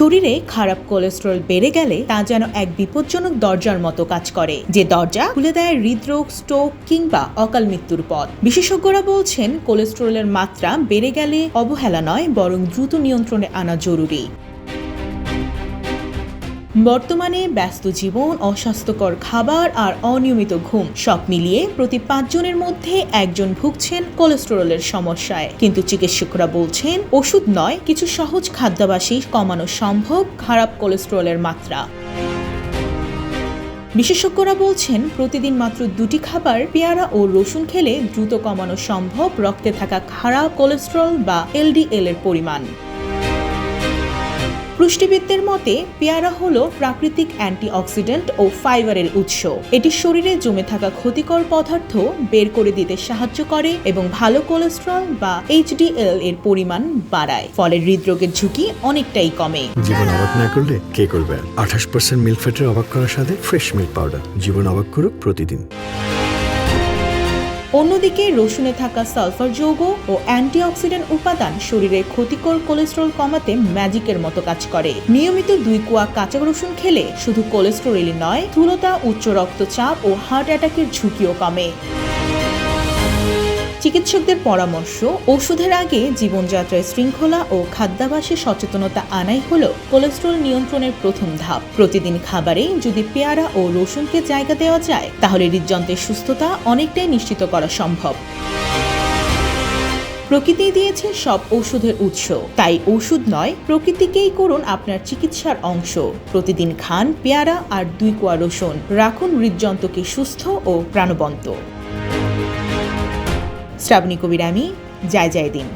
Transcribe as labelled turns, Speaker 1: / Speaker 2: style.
Speaker 1: শরীরে খারাপ কোলেস্ট্রল বেড়ে গেলে তা যেন এক বিপজ্জনক দরজার মতো কাজ করে। যে দরজা খুলে দেয় হৃদরোগ, স্ট্রোক কিংবা অকাল মৃত্যুর পথ। বিশেষজ্ঞরা বলছেন, কোলেস্ট্রলের মাত্রা বেড়ে গেলে অবহেলা নয়, বরং দ্রুত নিয়ন্ত্রণে আনা জরুরি। বর্তমানে ব্যস্ত জীবন, অস্বাস্থ্যকর খাবার আর অনিয়মিত ঘুম সব মিলিয়ে প্রতি পাঁচজনের মধ্যে একজন ভুগছেন কোলেস্টেরলের সমস্যায়। কিন্তু চিকিৎসকরা বলছেন, ওষুধ নয়, কিছু সহজ খাদ্যাভাসই কমানো সম্ভব খারাপ কোলেস্টেরলের মাত্রা। বিশেষজ্ঞরা বলছেন, প্রতিদিন মাত্র দুটি খাবার পেয়ারা ও রসুন খেলে দ্রুত কমানো সম্ভব রক্তে থাকা খারাপ কোলেস্টেরল বা এলডিএল এর পরিমাণ। পুষ্টিবিদদের মতে, পেয়ারা হলো প্রাকৃতিক অ্যান্টিঅক্সিডেন্ট ও ফাইবারের উৎস। এটি শরীরে জমে থাকা ক্ষতিকর পদার্থ বের করে দিতে সাহায্য করে এবং ভালো কোলেস্ট্রল বা এইচডিএল এর পরিমাণ বাড়ায়। ফলে হৃদরোগের ঝুঁকি অনেকটাই কমে।
Speaker 2: জীবন অবাক না করলে কে করবে? আঠাশ পার্সেন্ট মিল্ক ফ্যাটের অবাক করার সাথে ফ্রেশ মিল্ক পাউডার জীবন অবাক করুক প্রতিদিন।
Speaker 1: অন্যদিকে রসুনে থাকা সালফার যৌগ ও অ্যান্টিঅক্সিডেন্ট উপাদান শরীরে ক্ষতিকর কোলেস্ট্রল কমাতে ম্যাজিকের মতো কাজ করে। নিয়মিত দুই কুয়া কাঁচা রসুন খেলে শুধু কোলেস্টেরলই নয়, স্থূলতা, উচ্চ রক্তচাপ ও হার্ট অ্যাটাকের ঝুঁকিও কমে। চিকিৎসকদের পরামর্শ, ওষুধের আগে জীবনযাত্রায় শৃঙ্খলা ও খাদ্যাভাসে সচেতনতা আনাই হল কোলেস্ট্রল নিয়ন্ত্রণের প্রথম ধাপ। প্রতিদিন খাবারে যদি পেয়ারা ও রসুনকে জায়গা দেওয়া যায়, তাহলে হৃদযন্ত্রের সুস্থতা অনেকটাই নিশ্চিত করা সম্ভব। প্রকৃতি দিয়েছে সব ঔষধের উৎস। তাই ওষুধ নয়, প্রকৃতিকেই করুন আপনার চিকিৎসার অংশ। প্রতিদিন খান পেয়ারা আর দুই কোয়া রসুন। রাখুন হৃদযন্ত্রকে সুস্থ ও প্রাণবন্ত। শ্রাবণী কবির আমি। জয় জয় দিন।